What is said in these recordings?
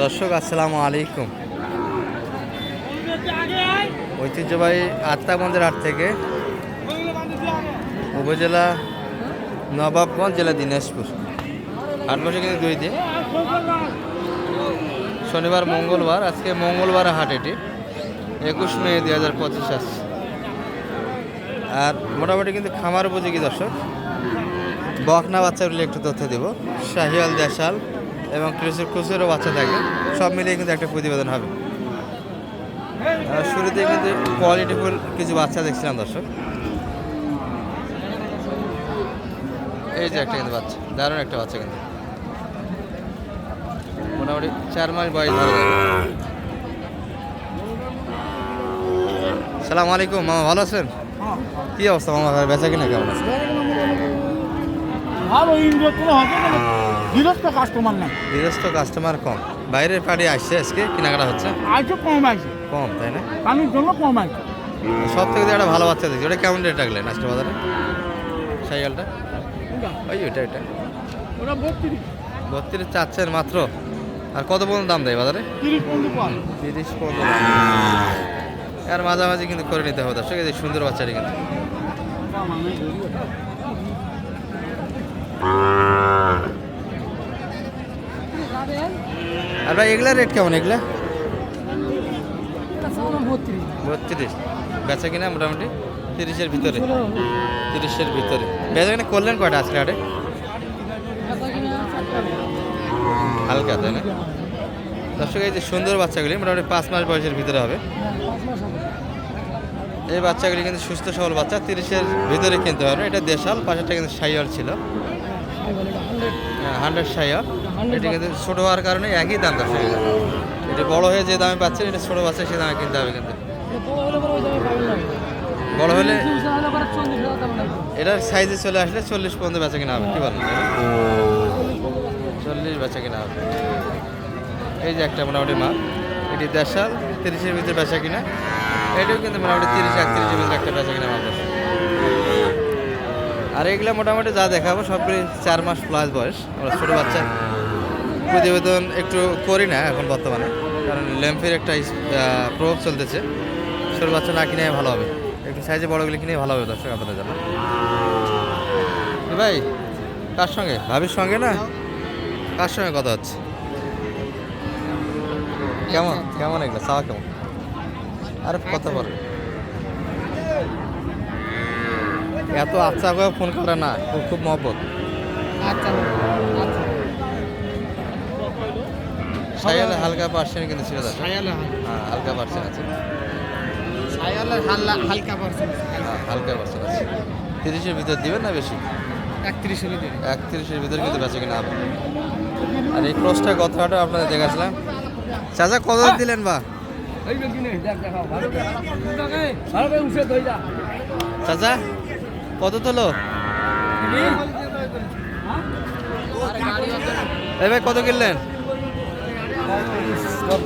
দর্শক, আসসালামু আলাইকুম। ঐতিহ্যবাহী আত্মাগঞ্জের হাট থেকে উপজেলা নবাবগঞ্জ জেলা দিনাজপুর। হাট বসে কিন্তু দুই দিন। শনিবার, মঙ্গলবার, আজকে মঙ্গলবার হাট এটি। একুশ মে দুই হাজার পঁচিশ আর মোটামুটি কিন্তু খামার উপযোগী দর্শক। বকনা বাচ্চাগুলি একটু তথ্য দেব। শাহিয়াল দেশাল এবং ক্রুসের ক্রুসেরও বাচ্চা থাকে। সব মিলিয়ে কিন্তু একটা প্রতিবেদন হবে। শুরুতে কিন্তু কোয়ালিটিফুল কিছু বাচ্চা দেখছিলাম দর্শক। এই যে একটা কিন্তু বাচ্চা দারুণ একটা বাচ্চা কিন্তু। মোটামুটি চার মাস বয়স ধরে। সালাম আলাইকুম মামা ভালো আছেন? কি অবস্থা মামা? বেচা কিনা কেমন আছে? ভালো কোনো হবে না। বিরক্ত কাস্টমার নাই। গৃহস্থ কাস্টমার কম। বাইরের পাড়ি আসছে আজকে কেনাকাটা হচ্ছে? আইসে কম কম তাই না? পানির জন্য কম সব থেকে একটা ভালো বাচ্চা দেখছি। ওটা কেমন রেট রাখলেন আজকে বাজারে? সাইকেলটা ওই ওইটা ওইটা। ওরা বত্রিশ। বত্রিশ চাচ্ছেন মাত্র। আর কত পর্যন্ত দাম দেয় বাজারে? তিরিশ পর্যন্ত তিরিশ পর্যন্ত আর মাঝামাঝি কিন্তু করে নিতে হবে। দর্শক এই সুন্দর বাচ্চাটি কিন্তু। আর ভাই এগুলা রেট কেমন এগুলা? বত্রিশ। বেচা কিনা মোটামুটি? তিরিশের ভিতরে। তিরিশের ভিতরে। বেচা কিনা করলেন কয়টা আজকে হাটে? হালকা, তাই না? দর্শক, এই যে সুন্দর বাচ্চাগুলি মোটামুটি পাঁচ মাস বয়সের ভিতরে হবে। এই বাচ্চাগুলি কিন্তু সুস্থ সবল বাচ্চা। তিরিশের ভিতরে কিনতে হবে এটা দেশাল, পাশেরটা কিন্তু সাইয়াল ছিল। হান্ড্রেড সাইয়াল এটা কিন্তু ছোটো হওয়ার কারণে একই দাম দর্শক এটা বড় হয়ে যে দামে পাচ্ছেন এটা ছোটো বাচ্চা সে দামে কিনতে হবে কিন্তু। বড় হলে এটার সাইজে চলে আসলে চল্লিশ পর্যন্ত বেচা কিনা হবে কি বলেন? চল্লিশ বেচা কিনা হবে। এই যে একটা মোটামুটি মাল। এটি দেড়শাল তিরিশের ভিতরে বেচা কিনা। এটাও কিন্তু মোটামুটি তিরিশ একত্রিশের ভিতরে একটা বেচা কিনা মাল দর্শক। আর এগুলো মোটামুটি যা দেখাবো সবগুলি চার মাস প্লাস বয়স। আমরা ছোটো বাচ্চা। প্রতিবেদন একটু করি না এখন বর্তমানে। কারণ ল্যাম্পের একটা প্রভাব চলতেছে। ছোটো বাচ্চা না কিনে ভালো হবে। একটু সাইজে বড়গুলি কিনে ভালো হবে দর্শক আপনাদের জন্য। ভাই, কার সঙ্গে? ভাবির সঙ্গে না? কার সঙ্গে কথা হচ্ছে? কেমন? কেমন এগুলো? চাওয়া কেমন? আর কথা পরে এত আচ্ছা করে ফোন করে না খুব খুব মহব্বত। আচ্ছা। সাইয়ালে হালকা পার্সেন্ট কিন্তু ছিল হ্যাঁ হালকা পার্সেন্ট আছে। হালকা পার্সেন্ট হ্যাঁ হালকা পার্সেন্ট আছে। তিরিশের ভিতর দিবেন না বেশি? একত্রিশ হলে দেবে একত্রিশের ভিতর কিন্তু বেঁচে কিনা হবে। আর এই ক্রসটা কত হাটে আপনাদের দেখাছিলাম চাচা কত দিলেন বা? চাচা কত তোলো? এই ভাই কত কিনলেন?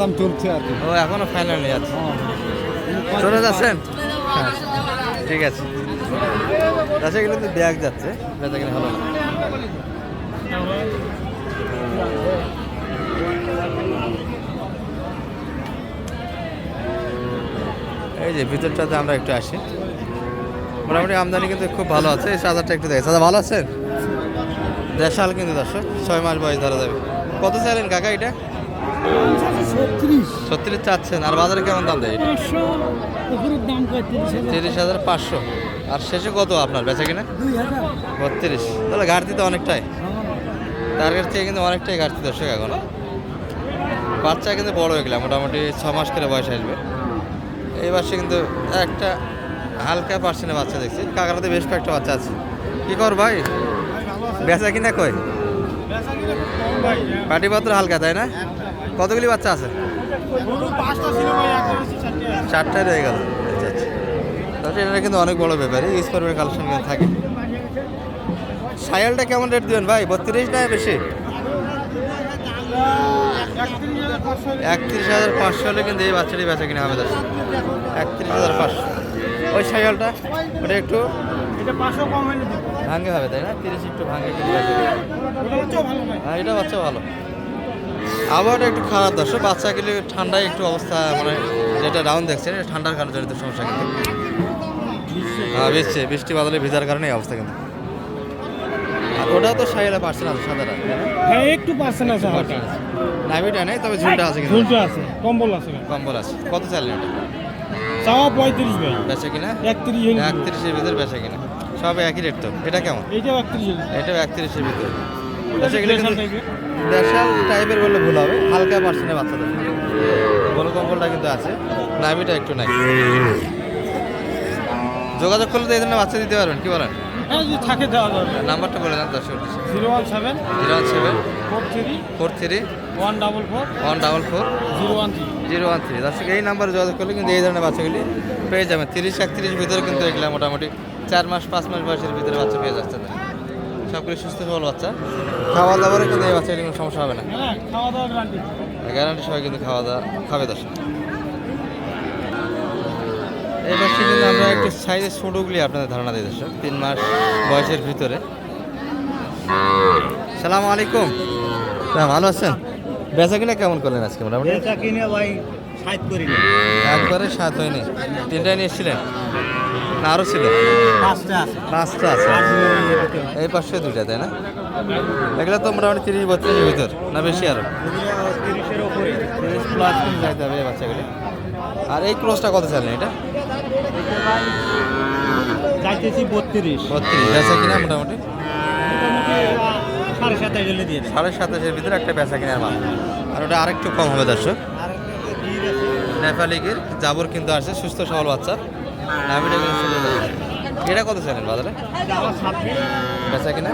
দাম চলছে আর ও এখনও ফাইনাল নিয়ে আছে চলে যাচ্ছেন? ঠিক আছে। চাচা এগুলো কিন্তু ব্যাগ যাচ্ছে। বেচা কিনা ভালো এই যে ভিতরটাতে আমরা একটু আসি। মোটামুটি আমদানি কিন্তু খুব ভালো আছে। এই চার্জারটা একটু দেখে চাচা ভালো আছেন দেড়শাল কিন্তু দর্শক ছয় মাস বয়স ধরা যাবে। কত চাইলেন কাকা এটা? ছত্রিশ। চাচ্ছেন। আর বাজারে কেমন দাম দেয় তিরিশ হাজার। পাঁচশো। আর শেষে কত আপনার বেচা কিনা? বত্রিশ। তাহলে ঘাটতি তো অনেকটাই। টার্গেট থেকে কিন্তু অনেকটাই ঘাটতি দর্শক এখনও। বাচ্চা কিন্তু বড় হয়ে গেলাম মোটামুটি ছ মাস করে বয়স আসবে। এই বর্ষে কিন্তু একটা হালকা পার্সেন্টের বাচ্চা দেখছি। কাকারাতে বেশ কয়েকটা বাচ্চা আছে। কি কর ভাই? বেচা কিনা কই? পাটিপত্র হালকা, তাই না? কতগুলি বাচ্চা আছে? চারটায় রয়ে গেল। আচ্ছা আচ্ছা। এটা কিন্তু অনেক বড় ব্যাপার ইউজ করবে কালেকশন কিন্তু থাকে। সায়ালটা কেমন রেট দিবেন ভাই? বত্রিশ না বেশি? একত্রিশ হাজার পাঁচশো হলে কিন্তু এই বাচ্চাটি বেচা কিনা হবে একত্রিশ হাজার পাঁচশো। ওই সাইকেলটা ওটা একটু এটা পাঁচশো কম হলে দিবো ভাঙ্গে হবে তাই না? তিরিশ একটু ভাঙ্গে কিন্তু হ্যাঁ এটা বাচ্চা ভালো। আবহাওয়াটা একটু খারাপ দর্শক বাচ্চা গেলে ঠান্ডায় একটু অবস্থা মানে যেটা ডাউন দেখছেন এটা ঠান্ডার কারণে জড়িত সমস্যা কিন্তু। হ্যাঁ বৃষ্টি বৃষ্টি বাদলে ভিজার কারণে এই অবস্থা কিন্তু। আর ওটাও তো সাইলা পার্সেন্ট আছে সাদাটা হ্যাঁ একটু পার্সেন্ট আছে নাইবিটা নেই তবে ঝুলটা আছে কিন্তু। ঝুলটা আছে কম্বল আছে। কম্বল আছে। কত চাইলেন এটা? চাওয়া পঁয়ত্রিশ ভাই। বেচা কিনা? একত্রিশ একত্রিশের ভিতরে বেচা কিনা। সব একই রেট তো। এটা কেমন? এটাও একত্রিশ এটাও একত্রিশের ভিতরে। দেশাল টাইপের বললে ভুল হবে। হালকা পার্সেন্টে বাচ্চাদের গোল কম্বলটা কিন্তু আছে। নামিটা একটু নাই। যোগাযোগ করলে তো এই ধরনের বাচ্চা দিতে পারবেন। কি বলেন? হ্যাঁ যদি থাকে দেওয়া যাবে। নাম্বারটা বলে দেন দর্শক zero one seven zero one seven four three four three one double four one double four zero one three zero one three দর্শক এই নাম্বারে যোগাযোগ করলে কিন্তু এই ধরনের বাচ্চাগুলি পেয়ে যাবেন। তিরিশ একত্রিশ ভিতরে কিন্তু এগুলো মোটামুটি চার মাস পাঁচ মাস বয়সের ভিতরে বাচ্চা পেয়ে যাচ্ছে সবগুলি সুস্থ সবল বাচ্চা। খাওয়া দাওয়ারে কিন্তু এই বাচ্চাগুলি কোনো সমস্যা হবে না। হ্যাঁ খাওয়া দাওয়া গ্যারান্টি গ্যারান্টি সবাই কিন্তু খাওয়া দাওয়া খাবে দর্শক। এই কিন্তু আমরা একটু সাইজের ছোটোগুলি আপনাদের ধারণা দিই দর্শক তিন মাস বয়সের ভিতরে। সালাম আলাইকুম। হ্যাঁ ভালো আছেন? বেচা কিনা কেমন করলেন আজকে মোটামুটি? এটা কিনে ভাই সাইড করি না একবারে সাত হয়নি। তিনটায় নিয়ে এসেছিলেন না আরও ছিল? পাঁচটা আছে। এই পাশে দুইটা তাই না? এগুলো তো মোটামুটি তিরিশ বত্রিশের ভিতর না বেশি আরও তিরিশের তিরিশ প্লাস যাইতে হবে এই বাচ্চাগুলি। আর এই ক্রসটা কত চাইলেন এটা? যাইতেছি বত্রিশ। বত্রিশ বেচা কিনা মোটামুটি? সাড়ে সাতাশ হলে দিয়ে সাড়ে সাতাশের ভিতরে একটা বেচা কিনার মাল। আর ওটা আরেকটু কম হবে দর্শক। আর গির জাবর কিন্তু আছে সুস্থ সবল বাচ্চা। কিন্তু এটা কত চাইলেন বাজারে? বেচা কিনা?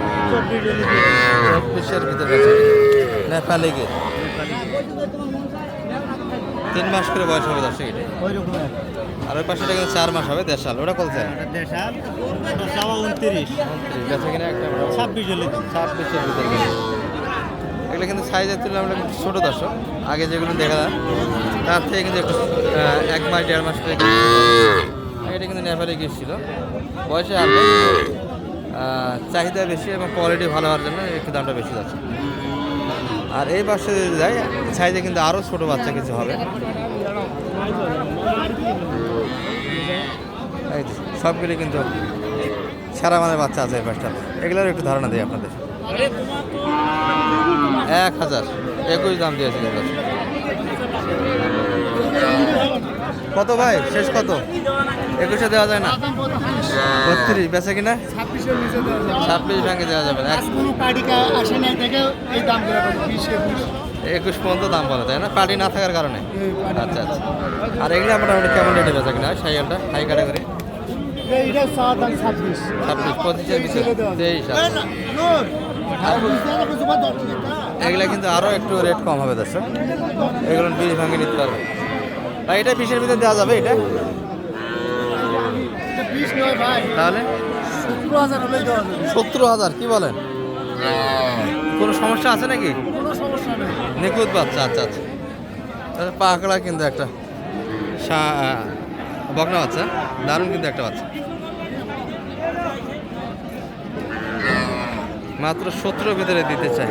চব্বিশের ভিতরে বেচা কিনা। নেপালিগের। তিন মাস করে বয়স হবে দর্শক এটা। আর ওই পাশেটা কিন্তু চার মাস হবে দেড় সাল ওটা চাই? দেশাল ওটা যাওয়া উনত্রিশ। বেচা কিনা একটা ছাব্বিশ ছাব্বিশের ভিতরে। এগুলো কিন্তু সাইজের তুলনায় আমরা কিন্তু ছোটো দর্শক আগে যেগুলো দেখা যায় তার থেকে কিন্তু একটু এক মাস দেড় মাস করে। এটা কিন্তু নেপালে গিয়েছিল বয়সে আর চাহিদা বেশি এবং কোয়ালিটি ভালো হওয়ার জন্য একটু দামটা বেশি যাচ্ছে। আর এই পাশে যদি যাই সাইজে কিন্তু আরও ছোটো বাচ্চা কিছু হবে। এই যে, সবগুলি কিন্তু সারা মানের বাচ্চা আছে এই এগুলোর একটু ধারণা দিই আপনাদের। এক হাজার একুশ দাম দিয়েছিল এবার। কত ভাই? শেষ কত? একুশে দেওয়া যায় না? বত্রিশ বেচা কিনা? ছাব্বিশ ব্যাংকে দেওয়া যাবে না। একুশ পর্যন্ত দাম বলে তাই না? পার্টি না থাকার কারণে। আচ্ছা আচ্ছা। আর এগুলো মোটামুটি কেমন রেটে বেচা কিনা সাইকেলটা হাই ক্যাটাগরি ছাব্বিশ। পঁচিশের ভিতরে তেইশ। এগুলো কিন্তু আরও একটু রেট কম হবে দর্শক। এগুলো বিশ ভাঙে নিতে পারবে। ভাই এটা বিশের ভিতরে দেওয়া যাবে এটা? তাহলে? সত্তর হাজার কি বলেন? কোনো সমস্যা আছে নাকি? কোনো সমস্যা নেই। নিখুঁত বাচ্চা আচ্ছা আচ্ছা। তাহলে পাকড়া কিন্তু একটা বকনা বাচ্চা, দারুণ কিন্তু একটা বাচ্চা। মাত্র সতেরো ভিতরে দিতে চাই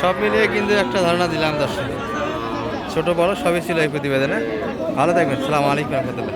সব মিলিয়ে কিন্তু একটা ধারণা দিলাম দর্শক। ছোট বড় সবই ছিল এই প্রতিবেদনে। ভালো থাকবেন, সালাম আলাইকুম রহমতুল্লাহ।